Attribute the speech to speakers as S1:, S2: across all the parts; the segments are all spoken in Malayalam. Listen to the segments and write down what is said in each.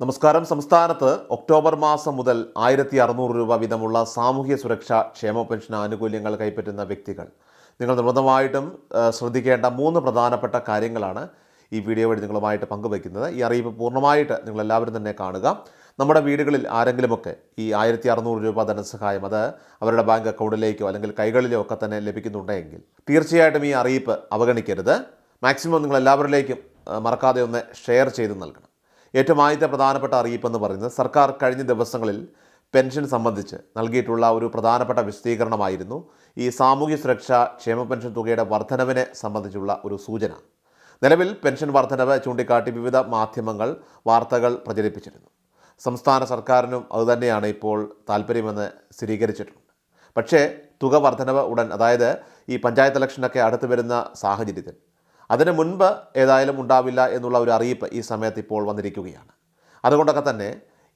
S1: നമസ്കാരം. സംസ്ഥാനത്ത് ഒക്ടോബർ മാസം മുതൽ ആയിരത്തി അറുന്നൂറ് രൂപ വീതമുള്ള സാമൂഹ്യ സുരക്ഷാ ക്ഷേമ പെൻഷൻ ആനുകൂല്യങ്ങൾ കൈപ്പറ്റുന്ന വ്യക്തികൾ. നിങ്ങൾ നിർബന്ധമായിട്ടും ശ്രദ്ധിക്കേണ്ട മൂന്ന് പ്രധാനപ്പെട്ട കാര്യങ്ങളാണ് ഈ വീഡിയോ വഴി നിങ്ങളുമായിട്ട് പങ്കുവയ്ക്കുന്നത്. ഈ അറിയിപ്പ് പൂർണമായിട്ട് നിങ്ങൾ എല്ലാവരും തന്നെ കാണുക. നമ്മുടെ വീടുകളിൽ ആരെങ്കിലുമൊക്കെ ഈ ആയിരത്തി അറുന്നൂറ് രൂപ ധനസഹായം അത് അവരുടെ ബാങ്ക് അക്കൗണ്ടിലേക്കോ അല്ലെങ്കിൽ കൈകളിലോ ഒക്കെ തന്നെ ലഭിക്കുന്നുണ്ടെങ്കിൽ തീർച്ചയായിട്ടും ഈ അറിയിപ്പ് അവഗണിക്കരുത്. മാക്സിമം നിങ്ങൾ എല്ലാവരിലേക്കും മറക്കാതെ ഒന്ന് ഷെയർ ചെയ്ത് നൽകണം. ഏറ്റവും ആദ്യത്തെ പ്രധാനപ്പെട്ട അറിയിപ്പെന്ന് പറയുന്നത് സർക്കാർ കഴിഞ്ഞ ദിവസങ്ങളിൽ പെൻഷൻ സംബന്ധിച്ച് നൽകിയിട്ടുള്ള ഒരു പ്രധാനപ്പെട്ട വിശദീകരണമായിരുന്നു. ഈ സാമൂഹ്യ സുരക്ഷാ ക്ഷേമ പെൻഷൻ തുകയുടെ വർധനവിനെ സംബന്ധിച്ചുള്ള ഒരു സൂചന. നിലവിൽ പെൻഷൻ വർധനവ് ചൂണ്ടിക്കാട്ടി വിവിധ മാധ്യമങ്ങൾ വാർത്തകൾ പ്രചരിപ്പിച്ചിരുന്നു. സംസ്ഥാന സർക്കാരിനും അതുതന്നെയാണ് ഇപ്പോൾ താല്പര്യമെന്ന് സ്ഥിരീകരിച്ചിട്ടുണ്ട്. പക്ഷേ തുക വർധനവ് ഉടൻ അതായത് ഈ പഞ്ചായത്ത് ഇലക്ഷനൊക്കെ അടുത്തു വരുന്ന സാഹചര്യത്തിൽ അതിന് മുൻപ് ഏതായാലും ഉണ്ടാവില്ല എന്നുള്ള ഒരു അറിയിപ്പ് ഈ സമയത്ത് ഇപ്പോൾ വന്നിരിക്കുകയാണ്. അതുകൊണ്ടൊക്കെ തന്നെ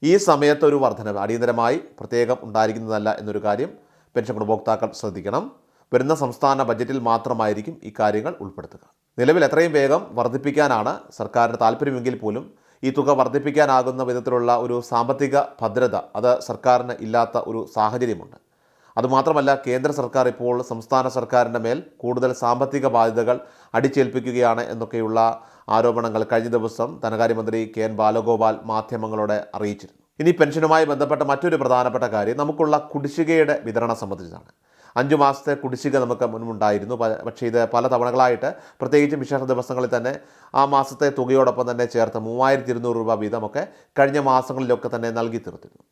S1: ഈ സമയത്ത് ഒരു വർധനവ് അടിയന്തരമായി പ്രത്യേകം ഉണ്ടായിരിക്കുന്നതല്ല എന്നൊരു കാര്യം പെൻഷൻ ഗുണഭോക്താക്കൾ ശ്രദ്ധിക്കണം. വരുന്ന സംസ്ഥാന ബജറ്റിൽ മാത്രമായിരിക്കും ഈ കാര്യങ്ങൾ ഉൾപ്പെടുത്തുക. നിലവിൽ എത്രയും വേഗം വർദ്ധിപ്പിക്കാനാണ് സർക്കാരിന് താല്പര്യമെങ്കിൽ പോലും ഈ തുക വർദ്ധിപ്പിക്കാനാകുന്ന വിധത്തിലുള്ള ഒരു സാമ്പത്തിക ഭദ്രത അത് സർക്കാരിന് ഇല്ലാത്ത ഒരു സാഹചര്യമുണ്ട്. അതുമാത്രമല്ല കേന്ദ്ര സർക്കാർ ഇപ്പോൾ സംസ്ഥാന സർക്കാരിന്റെ മേൽ കൂടുതൽ സാമ്പത്തിക ബാധ്യതകൾ അടിച്ചേൽപ്പിക്കുകയാണ് എന്നൊക്കെയുള്ള ആരോപണങ്ങൾ കഴിഞ്ഞ ദിവസം ധനകാര്യമന്ത്രി കെ എൻ ബാലഗോപാൽ മാധ്യമങ്ങളോട് അറിയിച്ചിരുന്നു. ഇനി പെൻഷനുമായി ബന്ധപ്പെട്ട മറ്റൊരു പ്രധാനപ്പെട്ട കാര്യം നമുക്കുള്ള കുടിശ്ശികയുടെ വിതരണം സംബന്ധിച്ചതാണ്. അഞ്ചു മാസത്തെ കുടിശ്ശിക നമുക്ക് മുൻപുണ്ടായിരുന്നു. പക്ഷേ ഇത് പല തവണകളായിട്ട് പ്രത്യേകിച്ച് വിശേഷ ദിവസങ്ങളിൽ തന്നെ ആ മാസത്തെ തുകയോടൊപ്പം തന്നെ ചേർത്ത് മൂവായിരത്തി ഇരുന്നൂറ് രൂപ വീതമൊക്കെ കഴിഞ്ഞ മാസങ്ങളിലൊക്കെ തന്നെ നൽകി തീർത്തിരുന്നു.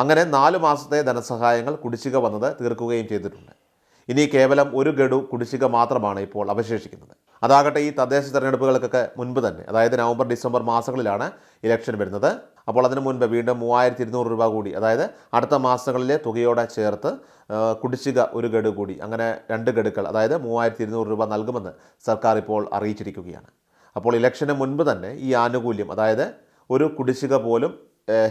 S1: അങ്ങനെ നാല് മാസത്തെ ധനസഹായങ്ങൾ കുടിശ്ശിക വന്നത് തീർക്കുകയും ചെയ്തിട്ടുണ്ട്. ഇനി കേവലം ഒരു ഗഡു കുടിശ്ശിക മാത്രമാണ് ഇപ്പോൾ അവശേഷിക്കുന്നത്. അതാകട്ടെ ഈ തദ്ദേശ തെരഞ്ഞെടുപ്പുകൾക്കൊക്കെ മുൻപ് തന്നെ അതായത് നവംബർ ഡിസംബർ മാസങ്ങളിലാണ് ഇലക്ഷൻ വരുന്നത്. അപ്പോൾ അതിനു മുൻപ് വീണ്ടും മൂവായിരത്തി ഇരുന്നൂറ് രൂപ കൂടി അതായത് അടുത്ത മാസങ്ങളിലെ തുകയോടെ ചേർത്ത് കുടിശ്ശിക ഒരു ഗഡു കൂടി അങ്ങനെ രണ്ട് ഗഡുക്കൾ അതായത് മൂവായിരത്തി ഇരുന്നൂറ് രൂപ നൽകുമെന്ന് സർക്കാർ ഇപ്പോൾ അറിയിച്ചിരിക്കുകയാണ്. അപ്പോൾ ഇലക്ഷന് മുൻപ് തന്നെ ഈ ആനുകൂല്യം അതായത് ഒരു കുടിശ്ശിക പോലും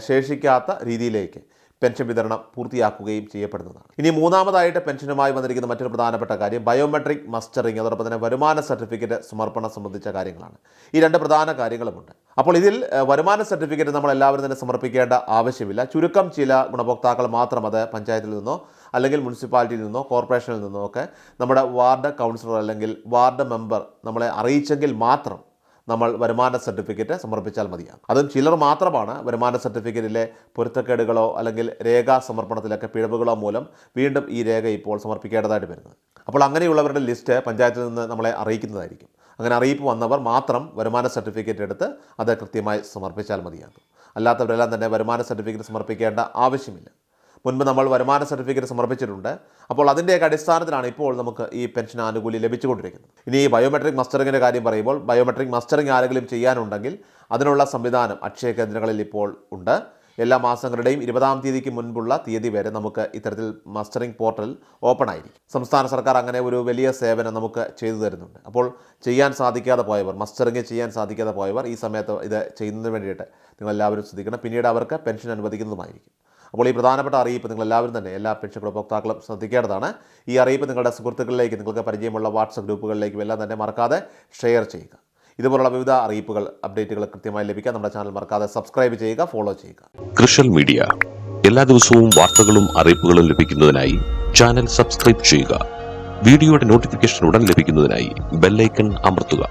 S1: ശേഷിക്കാത്ത രീതിയിലേക്ക് പെൻഷൻ വിതരണം പൂർത്തിയാക്കുകയും ചെയ്യപ്പെടുന്നതാണ്. ഇനി മൂന്നാമതായിട്ട് പെൻഷനുമായി വന്നിരിക്കുന്ന മറ്റൊരു പ്രധാനപ്പെട്ട കാര്യം ബയോമെട്രിക് മസ്റ്ററിംഗ് അതോടൊപ്പം തന്നെ വരുമാന സർട്ടിഫിക്കറ്റ് സമർപ്പണം സംബന്ധിച്ച കാര്യങ്ങളാണ്. ഈ രണ്ട് പ്രധാന കാര്യങ്ങളുമുണ്ട്. അപ്പോൾ ഇതിൽ വരുമാന സർട്ടിഫിക്കറ്റ് നമ്മൾ എല്ലാവരും തന്നെ സമർപ്പിക്കേണ്ട ആവശ്യമില്ല. ചുരുക്കം ചില ഗുണഭോക്താക്കൾ മാത്രം അത് പഞ്ചായത്തിൽ നിന്നോ അല്ലെങ്കിൽ മുനിസിപ്പാലിറ്റിയിൽ നിന്നോ കോർപ്പറേഷനിൽ നിന്നോ ഒക്കെ നമ്മുടെ വാർഡ് കൗൺസിലർ അല്ലെങ്കിൽ വാർഡ് മെമ്പർ നമ്മളെ അറിയിച്ചെങ്കിൽ മാത്രം നമ്മൾ വരുമാന സർട്ടിഫിക്കറ്റ് സമർപ്പിച്ചാൽ മതിയാകും. അതും ചിലർ മാത്രമാണ് വരുമാന സർട്ടിഫിക്കറ്റിലെ പൊരുത്തക്കേടുകളോ അല്ലെങ്കിൽ രേഖാ സമർപ്പണത്തിലൊക്കെ പിഴവുകളോ മൂലം വീണ്ടും ഈ രേഖ ഇപ്പോൾ സമർപ്പിക്കേണ്ടതായിട്ട് വരുന്നത്. അപ്പോൾ അങ്ങനെയുള്ളവരുടെ ലിസ്റ്റ് പഞ്ചായത്തിൽ നിന്ന് നമ്മളെ അറിയിക്കുന്നതായിരിക്കും. അങ്ങനെ അറിയിപ്പ് വന്നവർ മാത്രം വരുമാന സർട്ടിഫിക്കറ്റ് എടുത്ത് അത് കൃത്യമായി സമർപ്പിച്ചാൽ മതിയാകും. അല്ലാത്തവരെല്ലാം തന്നെ വരുമാന സർട്ടിഫിക്കറ്റ് സമർപ്പിക്കേണ്ട ആവശ്യമില്ല. മുൻപ് നമ്മൾ വരുമാന സർട്ടിഫിക്കറ്റ് സമർപ്പിച്ചിട്ടുണ്ട്. അപ്പോൾ അതിന്റെയൊക്കെ അടിസ്ഥാനത്തിലാണ് ഇപ്പോൾ നമുക്ക് ഈ പെൻഷൻ ആനുകൂല്യം ലഭിച്ചുകൊണ്ടിരിക്കുന്നത്. ഇനി ഈ ബയോമെട്രിക് മസ്റ്ററിങ്ങിന്റെ കാര്യം പറയുമ്പോൾ ബയോമെട്രിക് മസ്റ്ററിങ് ആരെങ്കിലും ചെയ്യാനുണ്ടെങ്കിൽ അതിനുള്ള സംവിധാനം അക്ഷയ കേന്ദ്രങ്ങളിൽ ഇപ്പോൾ ഉണ്ട്. എല്ലാ മാസങ്ങളുടെയും ഇരുപതാം തീയതിക്ക് മുൻപുള്ള തീയതി വരെ നമുക്ക് ഇത്തരത്തിൽ മസ്റ്ററിംഗ് പോർട്ടൽ ഓപ്പൺ ആയിരിക്കും. സംസ്ഥാന സർക്കാർ അങ്ങനെ ഒരു വലിയ സേവനം നമുക്ക് ചെയ്തു തരുന്നുണ്ട്. അപ്പോൾ ചെയ്യാൻ സാധിക്കാതെ പോയവർ മസ്റ്ററിംഗ് ചെയ്യാൻ സാധിക്കാതെ പോയവർ ഈ സമയത്ത് ഇത് ചെയ്യുന്നതിന് വേണ്ടിയിട്ട് നിങ്ങൾ എല്ലാവരും ശ്രദ്ധിക്കണം. പിന്നീട് അവർക്ക് പെൻഷൻ അനുവദിക്കുന്നതുമായിരിക്കും. അപ്പോൾ ഈ പ്രധാനപ്പെട്ട അറിയിപ്പ് നിങ്ങൾ എല്ലാവരും തന്നെ എല്ലാ പ്രേക്ഷക ഉപഭോക്താക്കളും ശ്രദ്ധിക്കേണ്ടതാണ്. ഈ അറിയിപ്പ് നിങ്ങളുടെ സുഹൃത്തുക്കളിലേക്ക് നിങ്ങൾക്ക് പരിചയമുള്ള വാട്സപ്പ് ഗ്രൂപ്പുകളിലേക്കും എല്ലാം തന്നെ മറക്കാതെ ഷെയർ ചെയ്യുക. ഇതുപോലുള്ള വിവിധ അറിയിപ്പുകൾ അപ്ഡേറ്റുകൾ കൃത്യമായി ലഭിക്കാൻ നമ്മുടെ ചാനൽ മറക്കാതെ സബ്സ്ക്രൈബ് ചെയ്യുക ഫോളോ ചെയ്യുക.
S2: കൃഷൽ മീഡിയ. എല്ലാ ദിവസവും വാർത്തകളും അറിയിപ്പുകളും ലഭിക്കുന്നതിനായി ചാനൽ സബ്സ്ക്രൈബ് ചെയ്യുക. വീഡിയോയുടെ നോട്ടിഫിക്കേഷൻ ഉടൻ ലഭിക്കുന്നതിനായി ബെല്ലൈക്കൺ അമർത്തുക.